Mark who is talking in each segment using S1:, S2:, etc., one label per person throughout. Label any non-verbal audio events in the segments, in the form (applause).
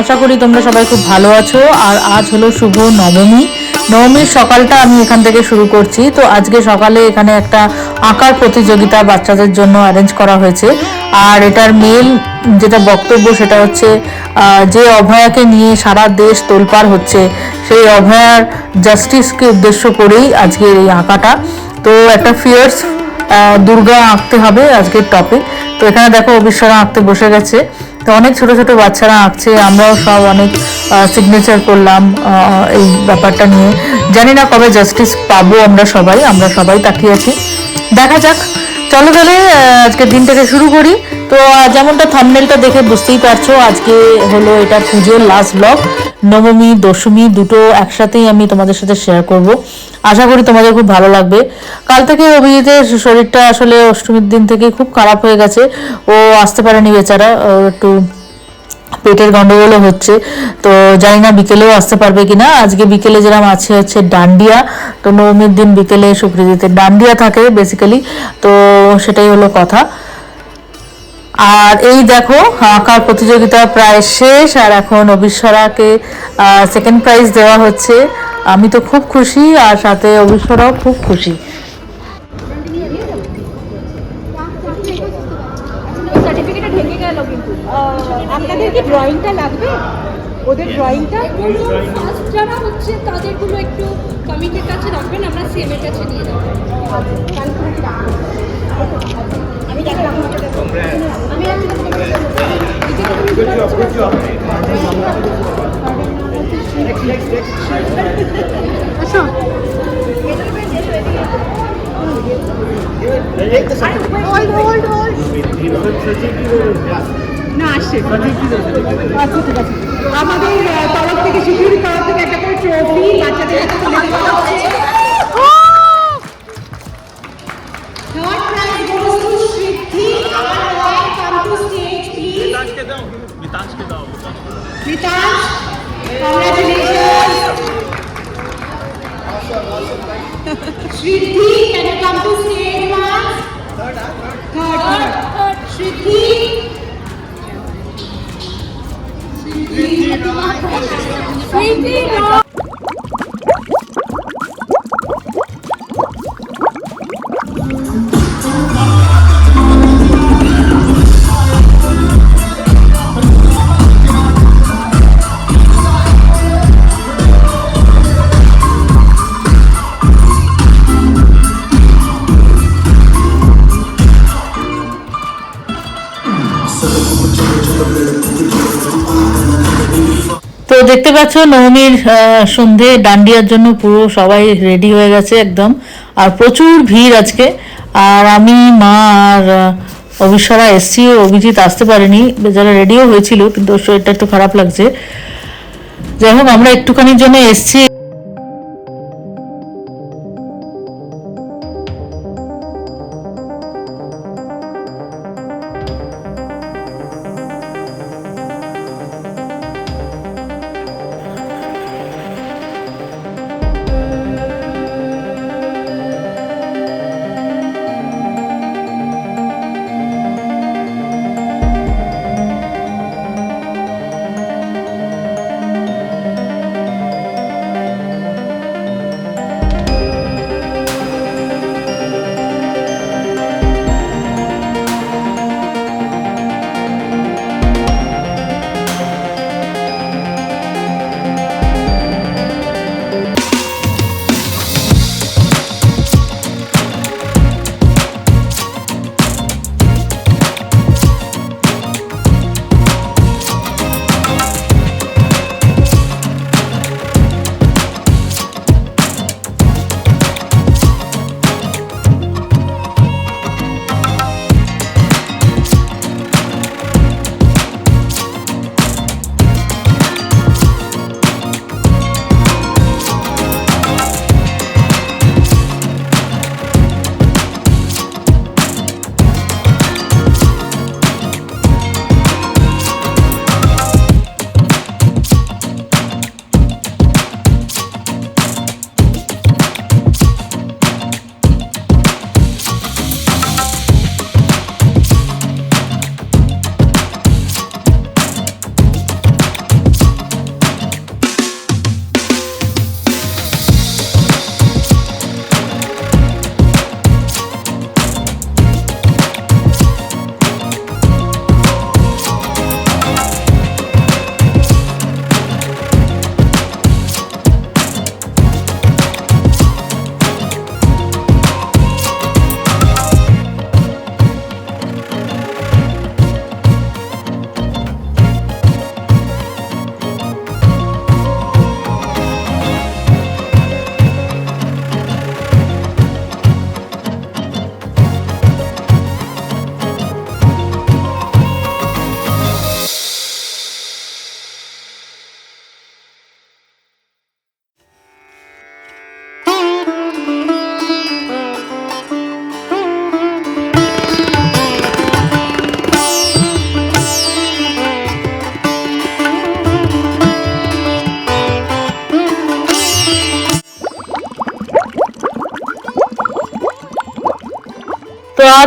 S1: আশা করি তোমরা সবাই খুব ভালো আছো। আর আজ হলো শুভ নবমী। নবমীর সকালটা আমি এখান থেকে শুরু করছি। তো আজকে সকালে এখানে একটা আঁকার প্রতিযোগিতা বাচ্চাদের জন্য অ্যারেঞ্জ করা হয়েছে। আর এটার মেল যেটা বক্তব্য সেটা হচ্ছে যে অভয়াকে নিয়ে সারা দেশ তোলপাড় হচ্ছে, সেই অভয়ার জাস্টিসকে উদ্দেশ্য করেই আজকের এই আঁকাটা। তো একটা ফিয়ার্স দুর্গা আঁকতে হবে আজকের টপিক তো এখানে দেখো অবিশ্বরা আঁকতে বসে গেছে। তো অনেক ছোট ছোট বাচ্চারা আঁকছে, আমরাও সব অনেক সিগনেচার করলাম এই ব্যাপারটা নিয়ে। জানি না কবে জাস্টিস পাবো আমরা সবাই আমরা সবাই তাকিয়ে আছি। দেখা যাক। চলো তাহলে আজকের দিনটাকে শুরু করি। তো যেমনটা থামনেলটা দেখে বুঝতেই পারছ, আজকে হলো এটা পুজোর লাস্ট ব্লগ নবমী, দশমী দুটো একসাথেই আমি তোমাদের সাথে শেয়ার করব। আশা করি তোমাদের খুব ভালো লাগবে। কাল থেকে অভিজিতের শরীরটা আসলে অষ্টমীর দিন থেকে খুব খারাপ হয়ে গেছে। ও আসতে পারেনি বেচারা একটু পেটের গন্ডগোলও হচ্ছে। তো জানি না বিকেলেও আসতে পারবে কিনা। আজকে বিকেলে যেরকম আছে হচ্ছে ডান্ডিয়া, তো নবমীর দিন বিকেলে সুকৃতিতে ডান্ডিয়া থাকে বেসিক্যালি তো সেটাই হলো কথা। আর এই দেখো আঁকার প্রতিযোগিতা প্রায় শেষ আর এখন অবিশ্বরাকে সেকেন্ড প্রাইজ দেওয়া হচ্ছে। আমি তো খুব খুশি আর সাথে অবিশ্বরাও খুব খুশি।
S2: সার্টিফিকেটে ঢেকে গেল কিন্তু। আপনাদের কি ড্রয়িংটা লাগবে? ওদের ড্রয়িংটা
S3: ফার্স্ট যারা হচ্ছে তাদেরগুলো একটু কমিটির কাছে রাখবেন আমরা সিএমের কাছে নিয়ে যাব
S2: আসো. না আছে আমাদের তরফ থেকে শিশুর তরফ থেকে একটা করে ট্রফি বাচ্চাদের Vitash, দাও মিতাজকে দাও মিতাজ congratulations. (laughs) Awesome awesome shriddhi can you come to stage once third third third, third. shriddhi shriddhi shriddhi
S1: তো দেখতে পাচ্ছ, নবমীর সন্ধে ডান্ডিয়ার জন্য পুরো সবাই রেডি হয়ে গেছে একদম। আর প্রচুর ভিড় আজকে। আর আমি, মা আর অবিশ্বরা এসছি অভিজিৎ আসতে পারেনি। বেচারা রেডিও হয়েছিল, কিন্তু শরীরটা একটু খারাপ লাগছে। যাই হোক, আমরা একটুখানির জন্য এসছি।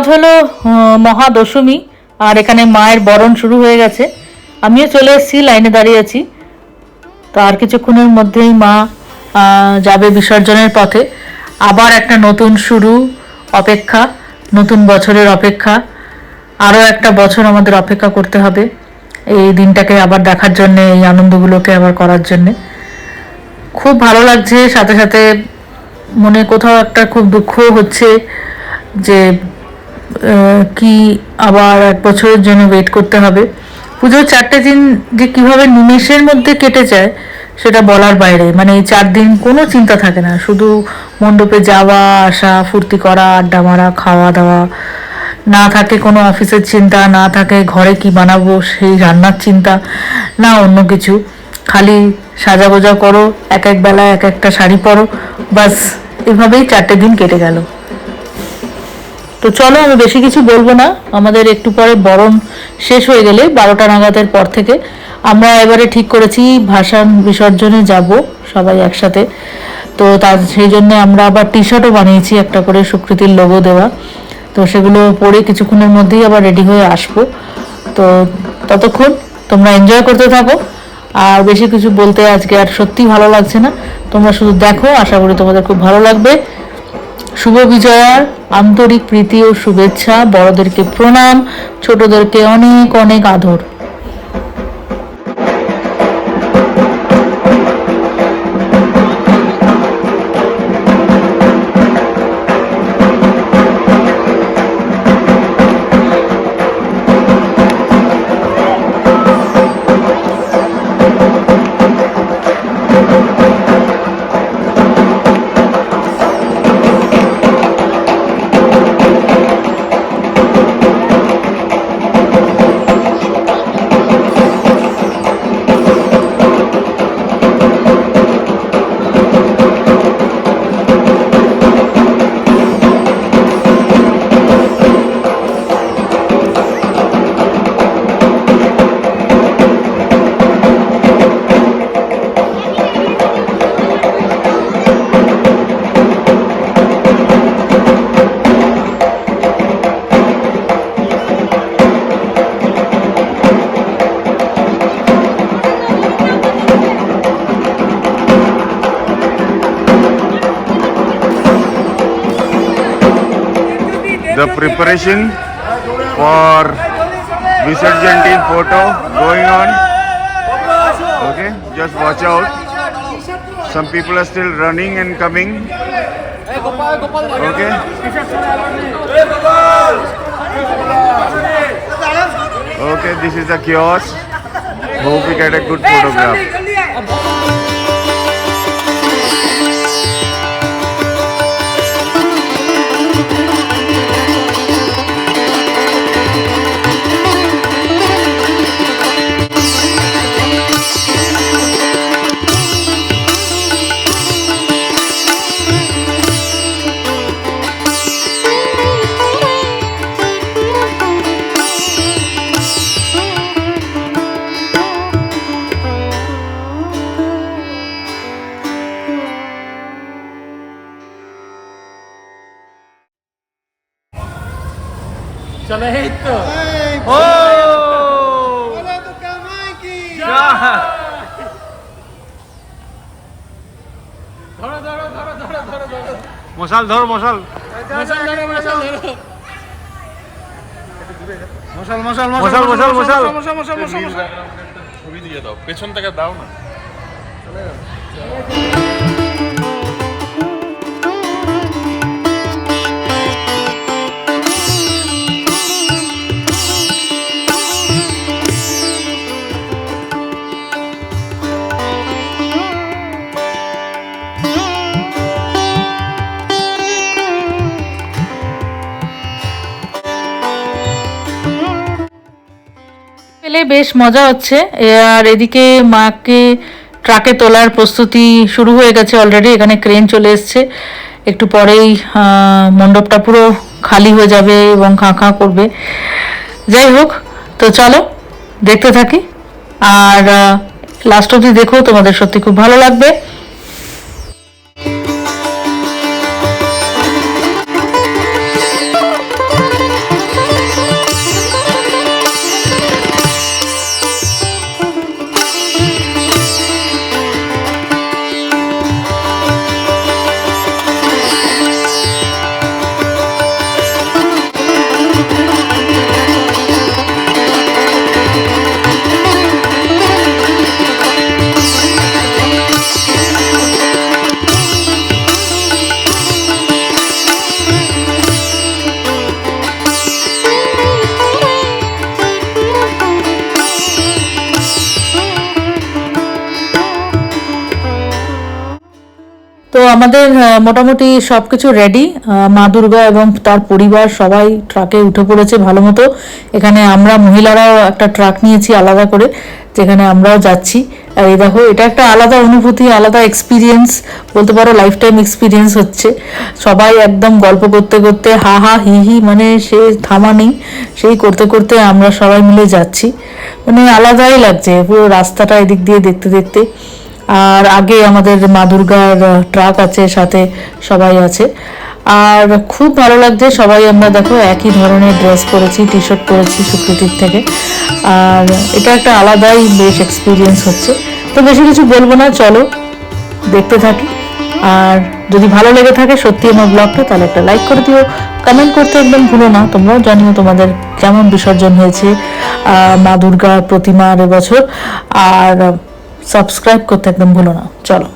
S1: আজ হলো মহাদশমী, আর এখানে মায়ের বরণ শুরু হয়ে গেছে। আমিও চলে এসেছি, লাইনে দাঁড়িয়ে আছি। তো আর কিছুক্ষণের মধ্যেই মা যাবে বিসর্জনের পথে। আবার একটা নতুন শুরু, অপেক্ষা, নতুন বছরের অপেক্ষা। আরও একটা বছর আমাদের অপেক্ষা করতে হবে। এই দিনটাকে আবার দেখার জন্যে, এই আনন্দগুলোকে আবার করার জন্যে। খুব ভালো লাগছে, সাথে সাথে মনে কোথাও একটা খুব দুঃখ হচ্ছে যে কি আবার এক বছরের জন্য ওয়েট করতে হবে? পুজোর চারটে দিন যে কীভাবে নিমেষের মধ্যে কেটে যায়, সেটা বলার বাইরে। মানে এই চার দিন কোনো চিন্তা থাকে না। শুধু মণ্ডপে যাওয়া, আসা, ফুর্তি করা, আড্ডা মারা, খাওয়া দাওয়া। না থাকে কোনো অফিসের চিন্তা, না থাকে ঘরে কি বানাবো, সেই রান্নার চিন্তা, না অন্য কিছু। খালি সাজা গোজা করো, এক এক বেলা এক একটা শাড়ি পরো, বাস, এভাবেই চারটে দিন কেটে গেল। তো চলো, আমি বেশি কিছু বলব না। আমাদের একটু পরে বরণ শেষ হয়ে গেলে বারোটা নাগাদের পর থেকে। আমরা এবারে ঠিক করেছি, ভাসান বিসর্জনে যাব সবাই একসাথে। তো তার, সেই জন্য আমরা আবার টি শার্টও বানিয়েছি একটা করে সুকৃতির লোগো দেওয়া। তো সেগুলো পরে কিছুক্ষণের মধ্যেই আবার রেডি হয়ে আসব। তো ততক্ষণ তোমরা এনজয় করতে থাকো। আর বেশি কিছু বলতে আজকে আর সত্যি ভালো লাগছে না। তোমরা শুধু দেখো, আশা করি তোমাদের খুব ভালো লাগবে। শুভ বিজয়ার আন্তরিক প্রীতি ও শুভেচ্ছা। বড়দেরকে প্রণাম ছোটদেরকে অনেক অনেক আদর।
S4: Preparation for Visarjan team photo going on. Okay, just watch out. Some people are still running and coming. Okay. Okay, this is the kiosk. Hope we get a good photograph. মশাল ধর মশাল মশাল মশাল মশাল মশাল মশাল
S5: ছবি দিয়ে দাও পেছন থেকে দাও না
S1: পেলে বেশ মজা হচ্ছে। আর এদিকে মাকে ট্রাকে তোলার প্রস্তুতি শুরু হয়ে গেছে অলরেডি এখানে ক্রেন চলে এসছে। একটু পরেই মণ্ডপটা পুরো খালি হয়ে যাবে এবং খাঁ খাঁ করবে। যাই হোক, তো চলো, দেখতে থাকি। আর লাস্ট অবধি দেখো, তোমাদের সত্যি খুব ভালো লাগবে। আমাদের মোটামুটি সব কিছু রেডি মা দুর্গা এবং তার পরিবার সবাই ট্রাকে উঠে পড়েছে ভালো মতো। এখানে আমরা মহিলারাও একটা ট্রাক নিয়েছি আলাদা করে, যেখানে আমরাও যাচ্ছি। আর এই দেখো, এটা একটা আলাদা অনুভূতি, আলাদা এক্সপিরিয়েন্স বলতে পারো লাইফ টাইম এক্সপিরিয়েন্স হচ্ছে। সবাই একদম গল্প করতে করতে হা হা হি হি মানে সে থামা নেই। সেই করতে করতে আমরা সবাই মিলে যাচ্ছি। মানে আলাদাই লাগছে, পুরো রাস্তাটা এদিক দিয়ে দেখতে দেখতে। আর আগে আমাদের মা দুর্গার ট্রাক আছে, সাথে সবাই আছে। আর খুব ভালো লাগছে, সবাই আমরা দেখো একই ধরনের ড্রেস পরেছি টি শার্ট পরেছি সুকৃতির থেকে। আর এটা একটা আলাদাই বেশ এক্সপিরিয়েন্স হচ্ছে। তো বেশি কিছু বলব না, চলো দেখতে থাকি। আর যদি ভালো লেগে থাকে সত্যি আমার ব্লগটা তাহলে একটা লাইক করে দিও। কমেন্ট করতে একদম ভুলো না, তোমরাও জানিও তোমাদের কেমন বিসর্জন হয়েছে মা দুর্গার প্রতিমার এবছর। আর সাবস্ক্রাইব করতে একদম ভুলো না। চলো।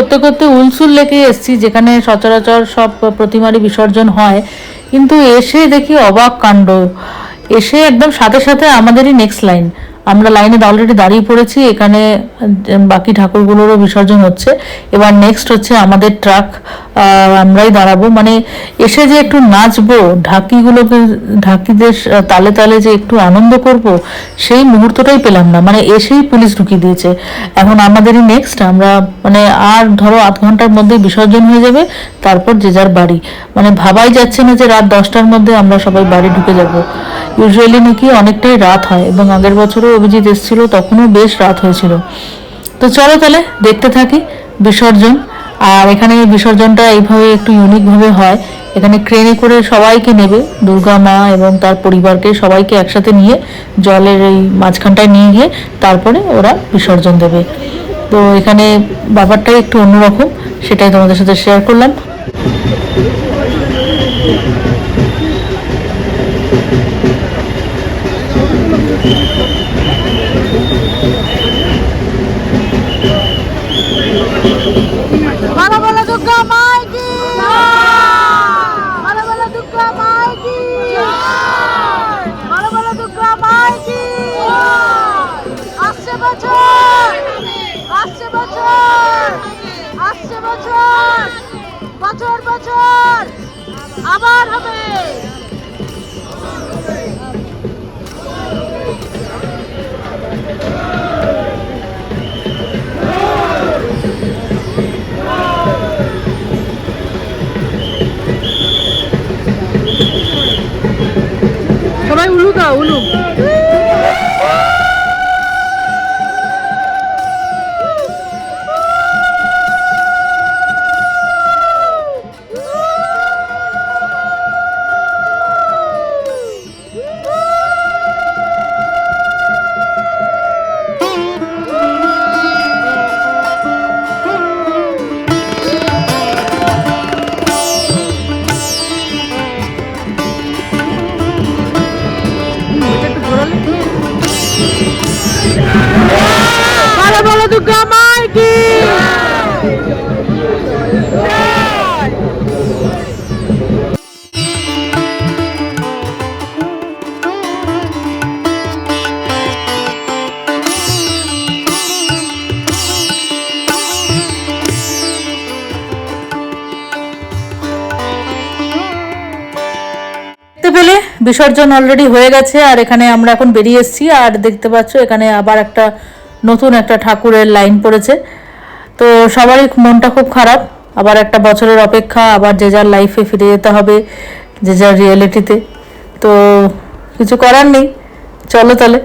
S1: করতে করতে উলসুল লেকে এসছি, যেখানে সচরাচর সব প্রতিমারই বিসর্জন হয়। কিন্তু এসে দেখি অবাক কাণ্ড। এসে একদম সাথে সাথে আমাদেরই নেক্সট লাইন আমরা লাইনে অলরেডি দাঁড়িয়ে পড়েছি, এখানে বাকি ঠাকুরগুলোরও বিসর্জন হচ্ছে। এবার নেক্সট হচ্ছে আমাদের ট্রাক আমরাই দাঁড়াবো। মানে এসে যে একটু নাচবো, ঢাকিগুলোকে, ঢাকিদের তালে তালে যে একটু আনন্দ করব, সেই মুহূর্তটাই পেলাম না। মানে এসেই পুলিশ ঢুকিয়ে দিয়েছে। এখন আমাদেরই নেক্সট আমরা মানে আর ধরো আধ ঘণ্টার মধ্যে বিসর্জন হয়ে যাবে, তারপর যে যার বাড়ি। মানে ভাবাই যাচ্ছে না যে রাত দশটার মধ্যে আমরা সবাই বাড়ি ঢুকে যাব। ইউজুয়ালি নাকি অনেকটাই রাত হয় এবং আগের বছরও অভিজিৎ এসেছিল, তখনও বেশ রাত হয়েছিল। তো চলো তাহলে দেখতে থাকি বিসর্জন। আর এখানে বিসর্জনটা এইভাবে একটু ইউনিকভাবে হয়। এখানে ক্রেনে করে সবাইকে নেবে, দুর্গা মা এবং তার পরিবারকে সবাইকে একসাথে নিয়ে জলের এই মাঝখানটায় নিয়ে গিয়ে তারপরে ওরা বিসর্জন দেবে। তো এখানে ব্যাপারটাই একটু অন্যরকম, সেটাই তোমাদের সাথে শেয়ার করলাম। Thank you. বিসর্জন অলরেডি হয়ে গেছে, আর এখানে আমরা এখন বেরিয়ে এসেছি, আর দেখতে পাচ্ছ এখানে আবার একটা নতুন একটা ঠাকুরের লাইন পড়েছে। তো সবারই মনটা খুব খারাপ, আবার একটা বছরের অপেক্ষা, আবার যে যার লাইফে ফিরে যেতে হবে, যে যার রিয়েলিটিতে তো। কিছু করার নেই, চলো তাহলে।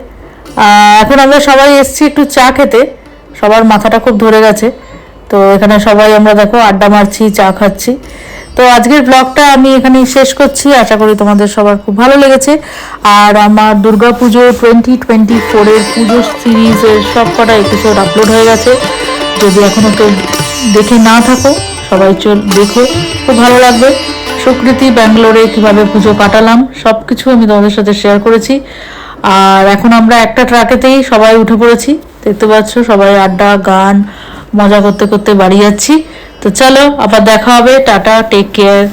S1: এখন আমরা সবাই এসছি একটু চা খেতে, সবার মাথাটা খুব ধরে গেছে। তো এখানে সবাই আমরা দেখো আড্ডা মারছি, চা খাচ্ছি। তো আজকের ব্লগটা আমি এখানে শেষ করছি। আশা করি তোমাদের সবার খুব ভালো লেগেছে। আর আমার দুর্গা পুজো টোয়েন্টি টোয়েন্টি ফোরের পুজো সিরিজের সব কটা এপিসোড আপলোড হয়ে গেছে। যদি এখনও কেউ দেখে না থাকো, সবাই চল দেখো। খুব ভালো লাগবে। সুকৃতি ব্যাঙ্গালোরে কীভাবে পুজো কাটালাম সব কিছু আমি তোমাদের সাথে শেয়ার করেছি। আর এখন আমরা একটা ট্রাকেতেই সবাই উঠে পড়েছি। দেখতে পাচ্ছ, সবাই আড্ডা, গান, মজা করতে করতে বাড়ি যাচ্ছি। তো চলো আবার দেখা হবে টাটা টেক কেয়ার